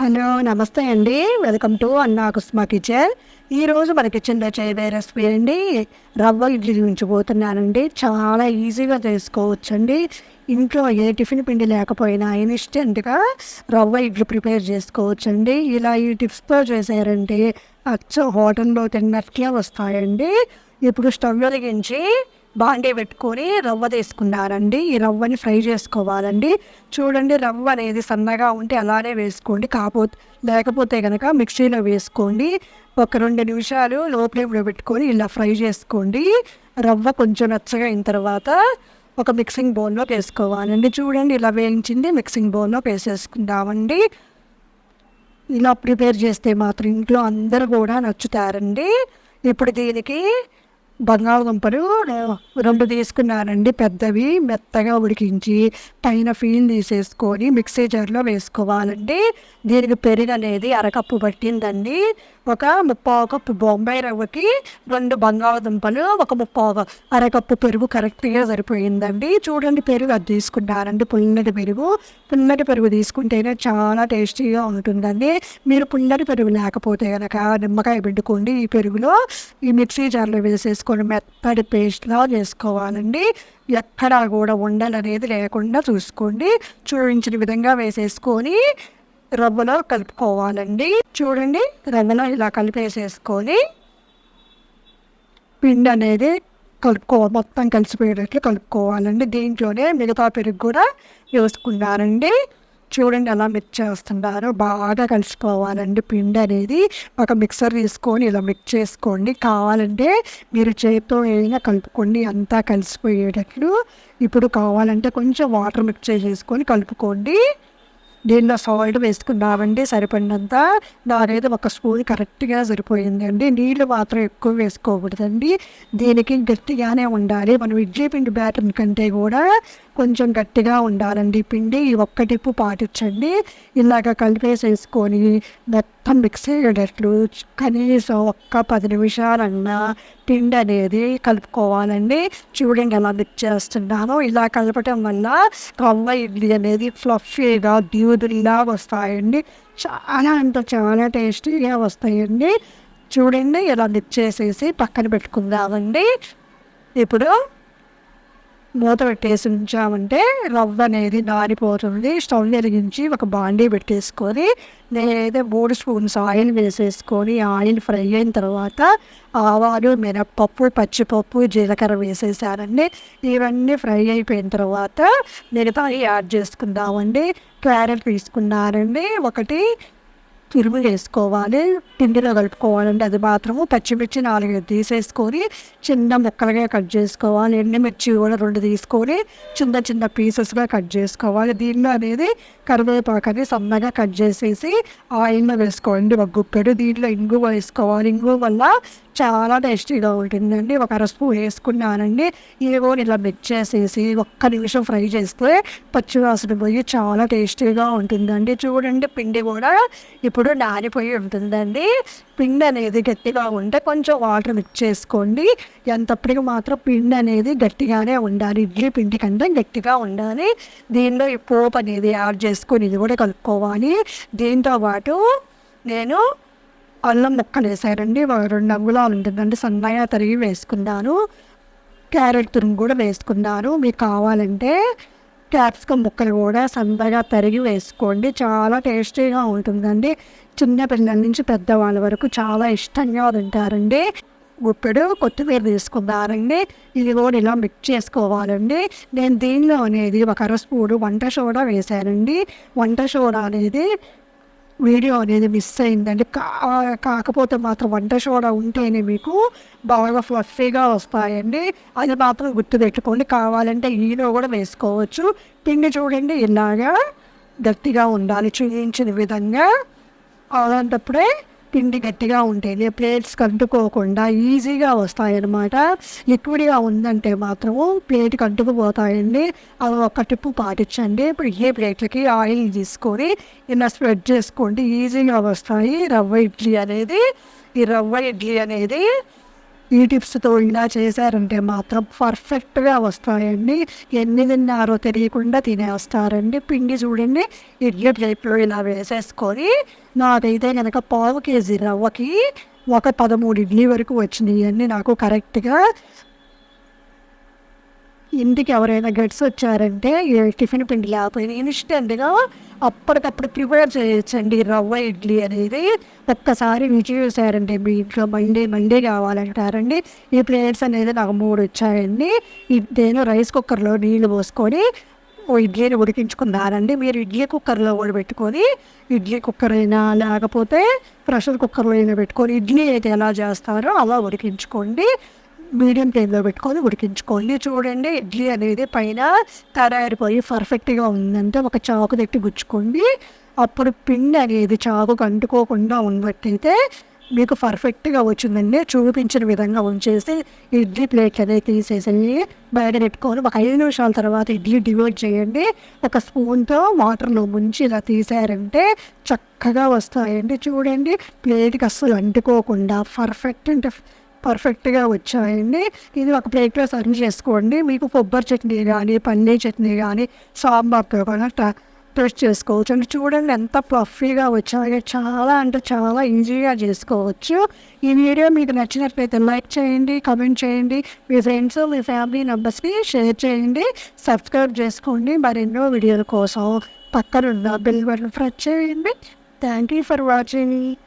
Hello నమస్తే అండి. Welcome to అన్నా కుస్మా కిచెన్. ఈరోజు మన కిచెన్లో చేయబోయే రెసిపీ అండి. రవ్వ ఇడ్లీ ఉంచిపోతున్నానండి చాలా ఈజీగా చేసుకోవచ్చండి. ఇంట్లో ఏ టిఫిన్ పిండి లేకపోయినా ఇన్స్టెంట్గా రవ్వ ఇడ్లీ ప్రిపేర్ చేసుకోవచ్చండి. ఇలా ఈ టిప్స్తో చేశారంటే అచ్చ హోటల్లో తిన్నట్లే వస్తాయండి. ఇప్పుడు స్టవ్ వెలిగించి బాండే పెట్టుకొని రవ్వ తీసుకున్నారండి. ఈ రవ్వని ఫ్రై చేసుకోవాలండి. చూడండి రవ్వ అనేది సన్నగా ఉంటే అలానే వేసుకోండి. కాకపోతే లేకపోతే కనుక మిక్సీలో వేసుకోండి. ఒక రెండు నిమిషాలు లో ఫ్లేమ్లో పెట్టుకొని ఇలా ఫ్రై చేసుకోండి. రవ్వ కొంచెం నచ్చగా అయిన తర్వాత ఒక మిక్సింగ్ బౌల్లో వేసుకోవాలండి. చూడండి ఇలా వేయించింది మిక్సింగ్ బౌల్లో వేసేసుకుందామండి. ఇలా ప్రిపేర్ చేస్తే మాత్రం ఇంట్లో అందరూ కూడా నచ్చుతారండి. ఇప్పుడు దీనికి బంగాళదుంపలు రెండు తీసుకున్నానండి పెద్దవి మెత్తగా ఉడికించి పైన ఫీల్ తీసేసుకొని మిక్సీ జార్లో వేసుకోవాలండి. దీనికి పెరుగు అనేది అరకప్పు పట్టిందండి. ఒక ముప్పావు కప్పు బొంబాయి రవ్వకి రెండు బంగాళదుంపలు ఒక ముప్పావు అరకప్పు పెరుగు కరెక్ట్గా సరిపోయిందండి. చూడండి పెరుగు అది తీసుకున్నారండి. పుల్లటి పెరుగు. పుల్లటి పెరుగు తీసుకుంటేనే చాలా టేస్టీగా ఉంటుందండి. మీరు పుల్లటి పెరుగు లేకపోతే కనుక నిమ్మకాయ పెట్టుకోండి ఈ పెరుగులో. ఈ మిక్సీ జార్లో తీసుకొని మెత్తడి పేస్ట్లా చేసుకోవాలండి. ఎక్కడా కూడా ఉండలు అనేది లేకుండా చూసుకోండి. చూపించిన విధంగా వేసేసుకొని రవ్వలో కలుపుకోవాలండి. చూడండి రవ్వలో ఇలా కలిపేసేసుకొని పిండి అనేది కలుపుకో మొత్తం కలిసిపోయేటట్లు కలుపుకోవాలండి. దీంట్లోనే మిగతా పెరుగు కూడా వేసుకున్నారండి చూడండి ఎలా మిక్స్ చేస్తుంటారు బాగా కలిసిపోవాలండి పిండి అనేది ఒక మిక్సర్ తీసుకొని ఇలా మిక్స్ చేసుకోండి. కావాలంటే మీరు చేతితో ఏదైనా కలుపుకోండి. అంతా కలిసిపోయేటట్లు. ఇప్పుడు కావాలంటే కొంచెం వాటర్ మిక్స్ చేసుకొని కలుపుకోండి. దీనిలో సాల్ట్ వేసుకున్నామండి సరిపడినంత. నానేది ఒక స్పూన్ కరెక్ట్గా సరిపోయిందండి. నీళ్ళు మాత్రం ఎక్కువ వేసుకోకూడదండి. దీనికి గట్టిగానే ఉండాలి. మనం ఇడ్లీ పిండి బ్యాటర్ కంటే కూడా కొంచెం గట్టిగా ఉండాలండి. పిండి ఈ ఒక్క టిప్పు పాటించండి. ఇలాగ కలిపేసేసుకొని మొత్తం మిక్స్ అయ్యేటట్లు కనీసం ఒక్క పది నిమిషాలన్నా పిండి అనేది కలుపుకోవాలండి. చూడండి ఎలా మిక్స్ చేస్తున్నాను. ఇలా కలపటం వల్ల రవ్వ ఇడ్లీ అనేది ఫ్లఫీగా ఇలా వస్తాయండి. చాలా అంటే చాలా టేస్టీగా వస్తాయండి. చూడండి ఇలా మిక్స్ చేసేసి పక్కన పెట్టుకుందామండి. ఇప్పుడు మూత పెట్టేసి ఉంచామంటే రవ్వ అనేది నానిపోతుంది. స్టవ్ వెలిగించి ఒక బాండీ పెట్టేసుకొని నేనైతే మూడు స్పూన్స్ ఆయిల్ వేసేసుకొని ఆయిల్ ఫ్రై అయిన తర్వాత ఆవాలు మినప్పప్పు పచ్చిపప్పు జీలకర్ర వేసేసానండి. ఇవన్నీ ఫ్రై అయిపోయిన తర్వాత మిగతా యాడ్ చేసుకుందామండి. క్యారెట్ తీసుకున్నానండి. ఒకటి తురుము వేసుకోవాలి పిండిలో కలుపుకోవాలండి. అది మాత్రము పచ్చిమిర్చి నాలుగు తీసేసుకొని చిన్న ముక్కలుగా కట్ చేసుకోవాలి. ఎండుమిర్చి కూడా రెండు తీసుకొని చిన్న చిన్న పీసెస్గా కట్ చేసుకోవాలి. దీనిలో అనేది కరివేపాకు సన్నగా కట్ చేసేసి ఆయిల్లో వేసుకోండి. ఒక గుప్పెడు దీంట్లో ఇంగువ వేసుకోవాలి. ఇంగువ వల్ల చాలా టేస్టీగా ఉంటుందండి. ఒక అర స్పూన్ వేసుకున్నానండి. ఏవో ఇలా మెచ్చేసేసి ఒక్క నిమిషం ఫ్రై చేస్తే పచ్చివాసన పోయి చాలా టేస్టీగా ఉంటుందండి. చూడండి పిండి కూడా ఇప్పుడు నానిపోయి ఉంటుందండి. పిండి అనేది గట్టిగా ఉంటే కొంచెం వాటర్ మిక్స్ చేసుకోండి. ఎంతప్పటికి మాత్రం పిండి అనేది గట్టిగానే ఉండాలి. ఇడ్లీ పిండి కంటే గట్టిగా ఉండాలి. దీనిలో ఈ పోపు అనేది యాడ్ చేసుకొని ఇది కూడా కలుపుకోవాలి. దీంతో పాటు నేను అల్లం ముక్కలు వేసారండి రెండు అంగుళాలు ఉంటుందండి. సన్నగా తరిగి వేసుకున్నాను. క్యారెట్ తురుము కూడా వేసుకున్నాను. మీకు కావాలంటే క్యాప్సికమ్ ముక్కలు కూడా సన్నగా తరిగి వేసుకోండి. చాలా టేస్టీగా ఉంటుందండి. చిన్న పిల్లల నుంచి పెద్దవాళ్ళ వరకు చాలా ఇష్టంగా తింటారండి. ఇప్పుడు కొత్తిమీర తీసుకున్నారండి ఇది కూడా ఇలా మిక్స్ చేసుకోవాలండి. నేను దీనిలో అనేది ఒక అర స్పూడు వంట సోడా వేశానండి. వంట సోడా అనేది వీడియో అనేది మిస్ అయిందండి. కా కాకపోతే మాత్రం వంట సోడా ఉంటేనే మీకు బాగా ఫ్లఫీగా వస్తాయండి. అది మాత్రం గుర్తుపెట్టుకోండి. కావాలంటే ఈలో కూడా వేసుకోవచ్చు. పిండి చూడండి ఇలాగా గట్టిగా ఉండాలి చూపించిన విధంగా. అలాంటప్పుడే పిండి గట్టిగా ఉంటుంది ప్లేట్స్ కంటుకోకుండా ఈజీగా వస్తాయన్నమాట. లిక్విడ్గా ఉందంటే మాత్రము ప్లేట్ అంటుకుపోతాయండి అవి ఒక టిప్పు పాటించండి. ఇప్పుడు ఏ ప్లేట్లకి ఆయిల్ తీసుకొని ఇలా స్ప్రెడ్ చేసుకోండి. ఈజీగా వస్తాయి. రవ్వ ఇడ్లీ అనేది ఈ రవ్వ ఇడ్లీ అనేది ఈ టిప్స్తో ఇలా చేశారంటే మాత్రం పర్ఫెక్ట్గా వస్తాయండి. ఎన్ని తిన్నారో తెలియకుండా తినేస్తారండి. పిండి చూడండి ఇడ్లీ ప్లేట్లో ఇలా వేసేసుకొని నాకైతే కనుక పావు కేజీ రవ్వకి ఒక పదమూడు ఇడ్లీ వరకు వచ్చినాయి అండి నాకు కరెక్ట్గా. ఇంటికి ఎవరైనా గట్స్ వచ్చారంటే టిఫిన్ పిండి లేకపోయినా ఇన్స్టెంట్గా అప్పటికప్పుడు ప్రిపేర్ చేయొచ్చండి రవ్వ ఇడ్లీ అనేది ఒక్కసారి రుచి చూసారంటే మీ ఇంట్లో మండే మండే కావాలంటారండి. ఈ ప్లేట్స్ అనేది నాకు మూడు వచ్చాయండి నేను రైస్ కుక్కర్లో నీళ్ళు పోసుకొని ఓ ఇడ్లీని ఉడికించుకున్నారండి మీరు ఇడ్లీ కుక్కర్లో కూడా పెట్టుకొని ఇడ్లీ కుక్కర్ అయినా లేకపోతే ప్రెషర్ కుక్కర్లో అయినా పెట్టుకొని ఇడ్లీ అయితే ఎలా చేస్తారో అలా ఉడికించుకోండి. మీడియం ఫ్లేమ్లో పెట్టుకొని ఉడికించుకోండి. చూడండి ఇడ్లీ అనేది పైన తయారైపోయి పర్ఫెక్ట్గా ఉందంటే ఒక చాకు పెట్టి గుచ్చుకోండి. అప్పుడు పిండి అనేది చాకు అంటుకోకుండా ఉన్నట్టయితే మీకు పర్ఫెక్ట్గా వచ్చిందండి. చూపించిన విధంగా ఉంచేసి ఇడ్లీ ప్లేట్ అనేది తీసేసి బయట పెట్టుకొని ఒక ఐదు నిమిషాల తర్వాత ఇడ్లీ డివైడ్ చేయండి. ఒక స్పూన్తో వాటర్లో ముంచి ఇలా తీసారంటే చక్కగా వస్తాయండి. చూడండి ప్లేట్కి అస్సలు అంటుకోకుండా పర్ఫెక్ట్ అంటే పర్ఫెక్ట్గా వచ్చాయండి. ఇది ఒక ప్లేట్లో సర్వ్ చేసుకోండి. మీకు కొబ్బరి చట్నీ కానీ పన్నీర్ చట్నీ కానీ సాంబార్తో కూడా టేస్ట్ చేసుకోవచ్చు. అంటే చూడండి ఎంత పఫీగా వచ్చాయో. చాలా అంటే చాలా ఈజీగా చేసుకోవచ్చు. ఈ వీడియో మీకు నచ్చినట్లయితే లైక్ చేయండి కమెంట్ చేయండి. మీ ఫ్రెండ్స్ మీ ఫ్యామిలీ మెంబర్స్కి షేర్ చేయండి. సబ్స్క్రైబ్ చేసుకోండి. మరెన్నో వీడియోల కోసం పక్కనున్న బెల్ బటన్ ప్రెస్ చేయండి. Thank you for watching.